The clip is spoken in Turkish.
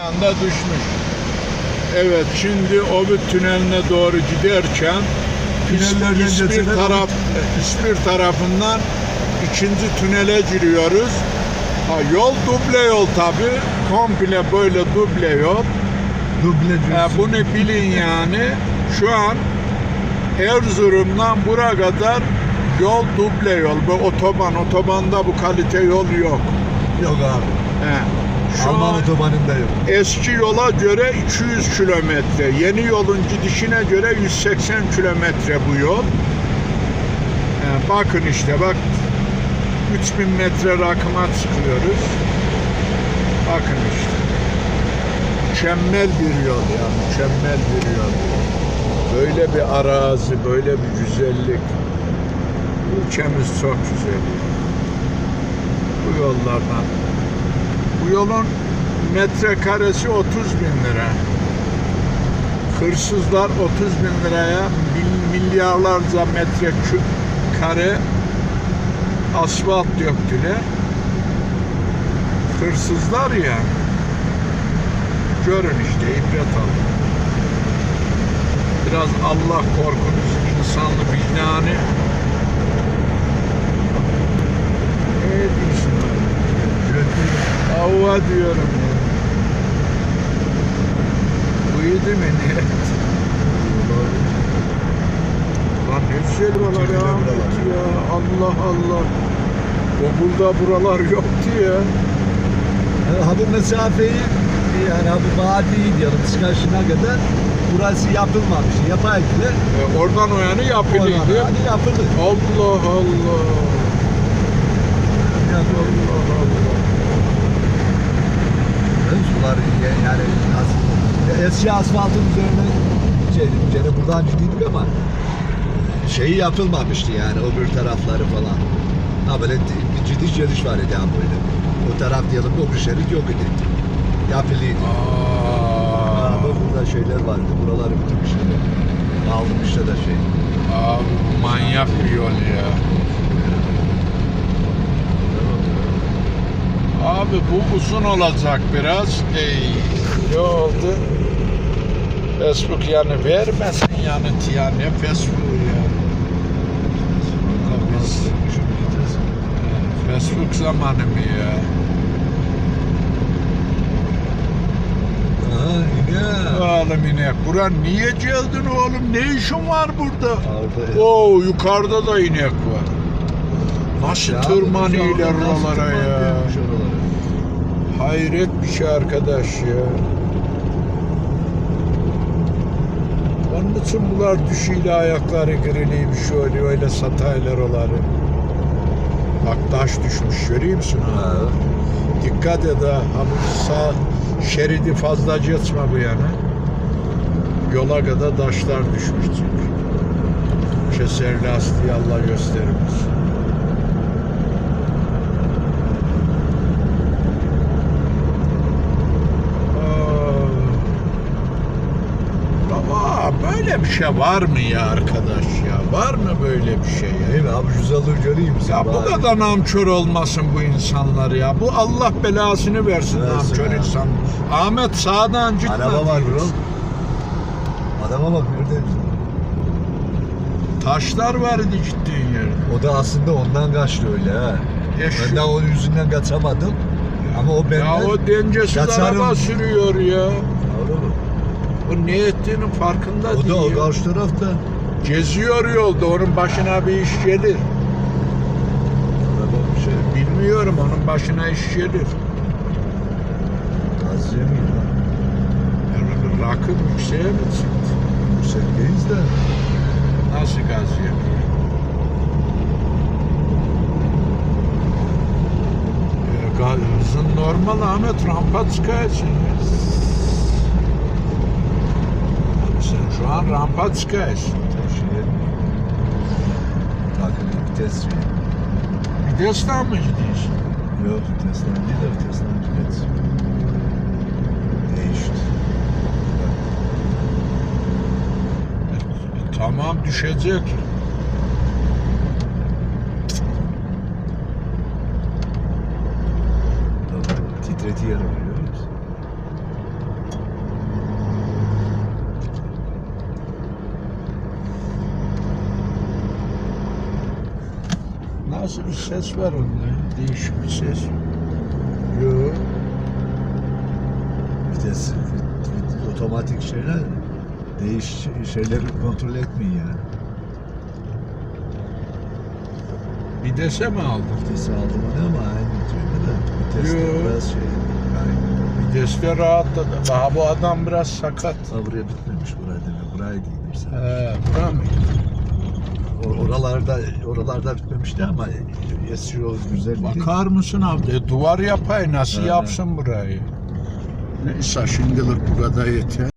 anda düşmüş. Evet şimdi Obit tüneline doğru giderken Tünellerden İspir geçerek- taraf İspir tarafından ikinci tünele giriyoruz. Ha, yol duble yol tabi. Komple böyle duble yol. Duble Ha, diyorsun. bunu bilin yani. Şu an Erzurum'dan buraya kadar yol duble yol. Bu otoban. Otobanda bu kalite yol yok. Yok abi. He. Şu Alman an otobanında yok. eski yola göre 200 kilometre. Yeni yolun gidişine göre 180 kilometre bu yol. He, bakın işte bak 3000 metre rakıma çıkıyoruz. Bakın işte. Mükemmel bir yol ya, mükemmel bir yol. Böyle bir arazi, böyle bir güzellik. Ülkemiz çok güzel. Bu yollardan. Bu yolun metrekaresi 30 bin lira. Hırsızlar 30 bin liraya mil- milyarlarca metrekare asfalt döktüler. Hırsızlar ya. Görün işte ibret alın. Biraz Allah korkunuz, insanlı vicdanı. Ne diyorsun? Avva diyorum ya. Uyudu mu ne? Lan ne buralar ya. Ya. Allah Allah. Burada buralar yoktu ya. Yani ha bu mesafeyi yani ha bu vadiyi diyelim çıkışına kadar burası yapılmamış. Yapay bile. E, oradan o yani yapılıydı. Hani yapıldı. Allah Allah. Allah Allah. Eski asfaltın üzerine şey, gene buradan gidildi ama şeyi yapılmamıştı yani öbür tarafları falan. Ha böyle bir ciddi geliş var idi böyle. O taraf diyelim öbür şerit yok idi. Yapılıydı. Aa, bak burada şeyler vardı. Buraları bitirmişler. Almışlar da şey. abi bu manyak bir yol ya. Abi bu uzun olacak biraz. Ey, ne oldu? Facebook yani vermesin yani ya ne Facebook'u ya. Vallahi biz Facebook zamanı mı ya? Oğlum inek. Buran niye geldin oğlum? Ne işin var burada? Oo yukarıda da inek var. Nasıl tırmanıyorlar oralara ya? Hayret bir şey arkadaş ya. Onun için bunlar düşüyle ayakları kırılıymış şöyle öyle sataylar oları. Bak taş düşmüş görüyor musun? ha? Dikkat et ha. Sağ şeridi fazla geçme bu yana. Yola kadar taşlar düşmüş çünkü. Keser lastiği Allah göstermez. Aa. Baba böyle bir şey var mı ya arkadaş ya? Var mı böyle bir şey ya? Mi abi güzelliği göreyim misin? Ya bu bari? kadar namkör olmasın bu insanlar ya. Bu Allah belasını versin Versin namkör ya. insan. Ahmet sağdan gitme. Araba var bro. Adama bak de Taşlar vardı gittiğin yer. o da aslında ondan kaçtı öyle ha. Şu- Ben de onun yüzünden kaçamadım. Ama o benden... Ya o dengesiz Kaçarım. araba sürüyor ya. Öyle mi? O ne ettiğinin farkında O da o değil. karşı tarafta. Geziyor yolda. Onun başına bir iş gelir. Şey. Bilmiyorum onun başına iş gelir. Gaz yemiyor ha. Yani rakım yükseğe mi çıktı? Yüksekteyiz de. Nasıl gaz yemiyor? Ee, gaz- Hızın normal Ahmet rampa çıkarsın ya. Sen şu an rampa çıkarsın. Şeye... Takip vites şey. Vites'ten mi gidiyorsun? Yok Tesla değil de Tesla vites. Değişti. E, tamam düşecek. Titretiyor görüyor musun? Nasıl bir ses var onda? Değişik bir ses. Yok. Vites, vit- otomatik şeyler değiş şeyleri kontrol etmeyin yani. Videse mi aldın? Vitesi aldım onu ama aynı türlü de viteste Yo. biraz şey yani, Videste rahatladı. Daha bu adam biraz sakat. ha, buraya bitmemiş buraya demiyor. Buraya değildim sen. He? O- Oralarda oralarda bitmemişti ama SEO güzel değil. Bakar mısın abi? E, duvar yapay nasıl yapsın burayı? Neyse şimdilik bu kadar yeter.